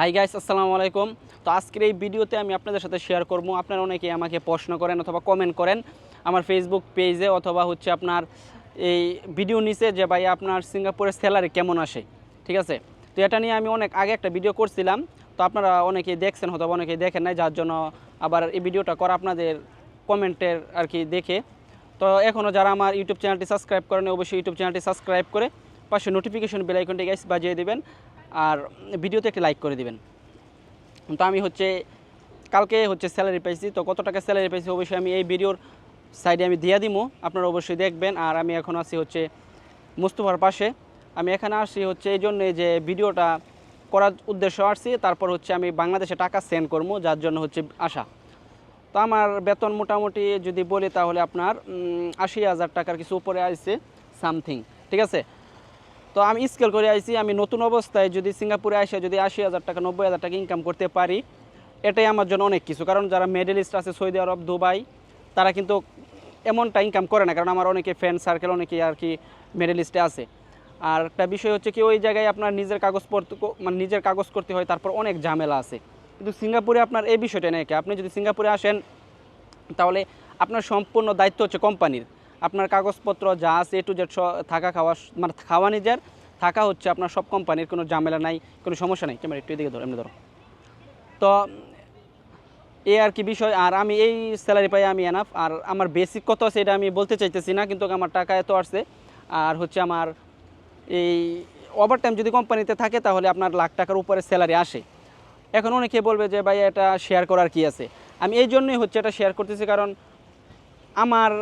Hi guys আসসালামু আলাইকুম। তো আজকের এই ভিডিওতে আমি আপনাদের সাথে শেয়ার করব। আপনারা অনেকেই আমাকে প্রশ্ন করেন অথবা কমেন্ট করেন আমার ফেসবুক পেজে অথবা হচ্ছে আপনার এই ভিডিও নিচে যে ভাই আপনার সিঙ্গাপুরের স্যালারি কেমন আসে, ঠিক আছে? তো এটা নিয়ে আমি অনেক, আগে একটা ভিডিও করছিলাম। তো আপনারা অনেকেই দেখছেন অথবা অনেকেই দেখেন নাই, যার জন্য আবার এই ভিডিওটা করা আপনাদের কমেন্টের আর কি দেখে। তো এখনও যারা আমার ইউটিউব চ্যানেলটি সাবস্ক্রাইব করেন অবশ্যই ইউটিউব চ্যানেলটি সাবস্ক্রাইব করে পাশে নোটিফিকেশন বেল আইকনটি গাইস বাজিয়ে দিবেন। আর ভিডিওতে একটি লাইক করে দিবেন। তো আমি হচ্ছে, কালকে হচ্ছে স্যালারি পাইছি, তো কত টাকা স্যালারি পাইছি অবশ্যই আমি এই ভিডিওর সাইডে আমি দিয়ে দিব আপনারা অবশ্যই দেখবেন। আর আমি এখন আছি হচ্ছে মুস্তফার পাশে। আমি এখানে আসছি হচ্ছে এই জন্যে যে ভিডিওটা করার উদ্দেশ্য আসছি, তারপর হচ্ছে আমি বাংলাদেশে টাকা সেন্ড করব যার জন্য হচ্ছে আসা তো আমার বেতন মোটামুটি যদি বলি তাহলে আপনার আশি হাজার টাকার কিছু উপরে আসছে সামথিং ঠিক আছে? তো আমি স্কেল করে আইছি, আমি নতুন অবস্থায় যদি সিঙ্গাপুরে আসে, যদি আশি হাজার টাকা, নব্বই হাজার টাকা ইনকাম করতে পারি, এটাই আমার জন্য অনেক কিছু। কারণ যারা মিডল ইস্ট আছে সৌদি আরব দুবাই তারা কিন্তু এমনটা ইনকাম করে না, কারণ আমার অনেকে ফ্রেন্ড সার্কেল অনেকে আর কি মিডল ইস্টে আছে। আর একটা বিষয় হচ্ছে কি, ওই জায়গায় আপনার নিজের কাগজপত্র কো- মানে নিজের কাগজ করতে হয়, তারপর অনেক ঝামেলা আছে। কিন্তু সিঙ্গাপুরে আপনার এই বিষয়টা নেই আপনি যদি সিঙ্গাপুরে আসেন, তাহলে আপনার সম্পূর্ণ দায়িত্ব হচ্ছে কোম্পানির আপনার কাগজপত্র যা আছে এ টু জেড থাকা খাওয়া মানে খাওয়া নিজের, থাকা হচ্ছে আপনার সব কোম্পানির কোনো ঝামেলা নাই, কোনো সমস্যা নেই। ক্যামেরা একটু এদিকে ধরো, এমনি ধরো। তো এই আর কি বিষয়, আর আমি এই স্যালারি পাই আমি এনাফ আর আমার বেসিক কত আছে এটা আমি বলতে চাইতেছি না, কিন্তু আমার টাকা এত আসছে আর হচ্ছে আমার এই ওভার টাইম যদি কোম্পানিতে থাকে, তাহলে আপনার লাখ টাকার উপরে স্যালারি আসে। এখন অনেকে বলবে যে, ভাই, এটা শেয়ার করার কি আছে? আমি এই জন্যই হচ্ছে এটা শেয়ার করতেছি, কারণ আমার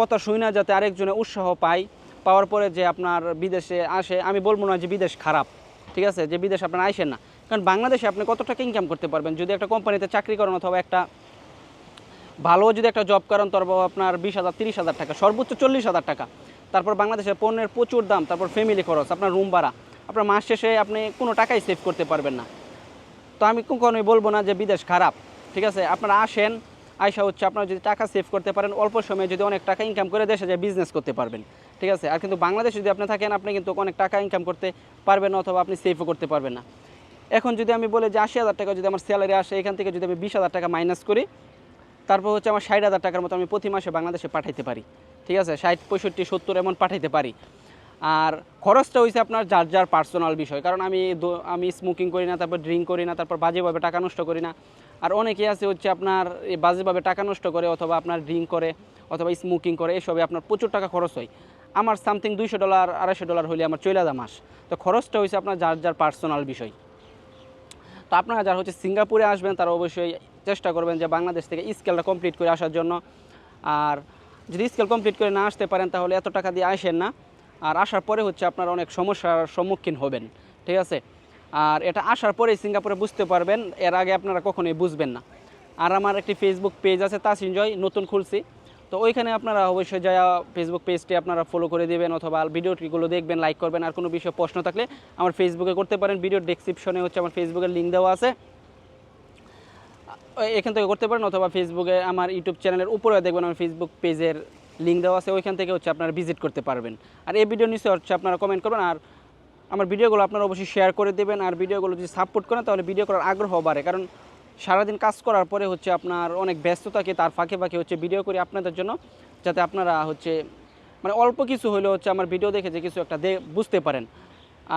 কথা শুই না যাতে আরেকজনে উৎসাহ পাই পাওয়ার পরে যে আপনার বিদেশে আসে, আমি বলব না যে বিদেশ খারাপ, ঠিক আছে? যে বিদেশ আপনার আইসেন না। কারণ বাংলাদেশে আপনি কত টাকা ইনকাম করতে পারবেন? যদি একটা কোম্পানিতে চাকরি করেন অথবা একটা ভালো যদি একটা জব করেন তারপর আপনার বিশ হাজার, তিরিশ হাজার টাকা, সর্বোচ্চ চল্লিশ হাজার টাকা। তারপর বাংলাদেশের পণ্যের প্রচুর দাম, তারপর ফ্যামিলি খরচ, আপনার রুম ভাড়া। আপনার মাস শেষে আপনি কোনো টাকাই সেভ করতে পারবেন না। তো আমি কখনোই বলব না যে বিদেশ খারাপ, ঠিক আছে? আপনারা আসেন আয়সা হচ্ছে আপনারা যদি টাকা সেভ করতে পারেন, অল্প সময়ে যদি অনেক টাকা ইনকাম করে দেশে যায় বিজনেস করতে পারবেন। ঠিক আছে? আর কিন্তু বাংলাদেশে যদি আপনি থাকেন, আপনি কিন্তু অনেক টাকা ইনকাম করতে পারবেন না অথবা আপনি সেভও করতে পারবেন না। এখন যদি আমি বলি যে আশি হাজার টাকা যদি আমার স্যালারি আসে, এখান থেকে যদি আমি বিশ হাজার টাকা মাইনাস করি, তারপর হচ্ছে আমার ষাট হাজার টাকার মতো আমি প্রতি মাসে বাংলাদেশে পাঠাইতে পারি। ঠিক আছে? ষাট, পঁয়ষট্টি, সত্তর এমন পাঠাইতে পারি। আর খরচটা হয়েছে আপনার যার যার পার্সোনাল বিষয়। কারণ আমি আমি স্মোকিং করি না, তারপর ড্রিঙ্ক করি না, তারপর বাজেভাবে টাকা নষ্ট করি না। আর অনেকে আছে হচ্ছে আপনার বাজেভাবে টাকা নষ্ট করে অথবা আপনার ড্রিঙ্ক করে অথবা স্মোকিং করে, এসবে আপনার প্রচুর টাকা খরচ হয়। আমার সামথিং দুইশো ডলার আড়াইশো ডলার হলে আমার চলে যায় মাস। তো খরচটা হয়েছে আপনার যার যার পার্সোনাল বিষয়। তো আপনারা যারা হচ্ছে সিঙ্গাপুরে আসবেন, তারা অবশ্যই চেষ্টা করবেন যে বাংলাদেশ থেকে স্কেলটা কমপ্লিট করে আসার জন্য। আর যদি স্কেল কমপ্লিট করে না আসতে পারেন, তাহলে এত টাকা দিয়ে আসেন না। আর আসার পরে হচ্ছে আপনার অনেক সমস্যার সম্মুখীন হবেন। ঠিক আছে? আর এটা আসার পরেই সিঙ্গাপুরে বুঝতে পারবেন, এর আগে আপনারা কখনোই বুঝবেন না। আর আমার একটি ফেসবুক পেজ আছে তাস এনজয় নতুন খুলছি। তো ওইখানে আপনারা অবশ্যই যা ফেসবুক পেজটি আপনারা ফলো করে দেবেন অথবা ভিডিওটিগুলো দেখবেন লাইক করবেন। আর কোনো বিষয়ে প্রশ্ন থাকলে আমার ফেসবুকে করতে পারেন। ভিডিও ডেসক্রিপশনে হচ্ছে আমার ফেসবুকের লিঙ্ক দেওয়া আছে। এখান থেকে করতে পারেন অথবা ফেসবুকে আমার ইউটিউব চ্যানেলের উপরে দেখবেন আমার ফেসবুক পেজের লিঙ্ক দেওয়া আছে। ওইখান থেকে হচ্ছে আপনারা ভিজিট করতে পারবেন। আর এই ভিডিও নিচে হচ্ছে আপনারা কমেন্ট করবেন। আর আমার ভিডিওগুলো আপনারা অবশ্যই শেয়ার করে দেবেন আর ভিডিওগুলো যদি সাপোর্ট করেন, তাহলে ভিডিও করার আগ্রহ বাড়ে। কারণ সারাদিন কাজ করার পরে হচ্ছে আপনার অনেক ব্যস্ত থাকে তার ফাঁকে ফাঁকে হচ্ছে ভিডিও করি আপনাদের জন্য, যাতে আপনারা হচ্ছে মানে অল্প কিছু হলেও হচ্ছে আমার ভিডিও দেখে যে কিছু একটা বুঝতে পারেন।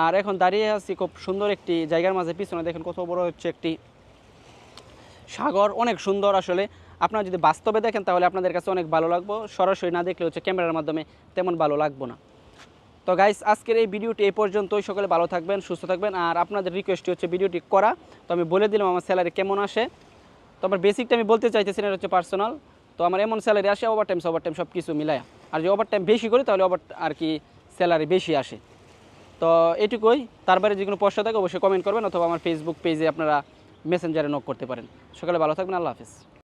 আর এখন দাঁড়িয়ে আছি খুব সুন্দর একটি জায়গার মাঝে, পিছনে দেখেন কত বড় হচ্ছে একটি সাগর, অনেক সুন্দর আসলে। আপনারা যদি বাস্তবে দেখেন, তাহলে আপনাদের কাছে অনেক ভালো লাগবো। সরাসরি না দেখলে হচ্ছে ক্যামেরার মাধ্যমে তেমন ভালো লাগবো না। তো গাইস আজকের এই ভিডিওটি এই পর্যন্তই। সকলে ভালো থাকবেন, সুস্থ থাকবেন। আর আপনাদের রিকোয়েস্টটি হচ্ছে ভিডিওটি করা। তো আমি বলে দিলাম আমার স্যালারি কেমন আসে। তো আমার বেসিকটা আমি বলতে চাইতেছি না হচ্ছে পার্সোনাল তো আমার এমন স্যালারি আসে ওভার টাইম ওভার টাইম সব কিছু মিলায়। আর যদি ওভার টাইম বেশি করি, তাহলে ওভার আর কি স্যালারি বেশি আসে। তো এটুকুই। তার বাইরে যে কোনো প্রশ্ন থাকে, অবশ্যই কমেন্ট করবেন, অথবা আমার ফেসবুক পেজে আপনারা মেসেঞ্জারে নক করতে পারেন। সকালে ভালো থাকবেন, আল্লাহ হাফিজ।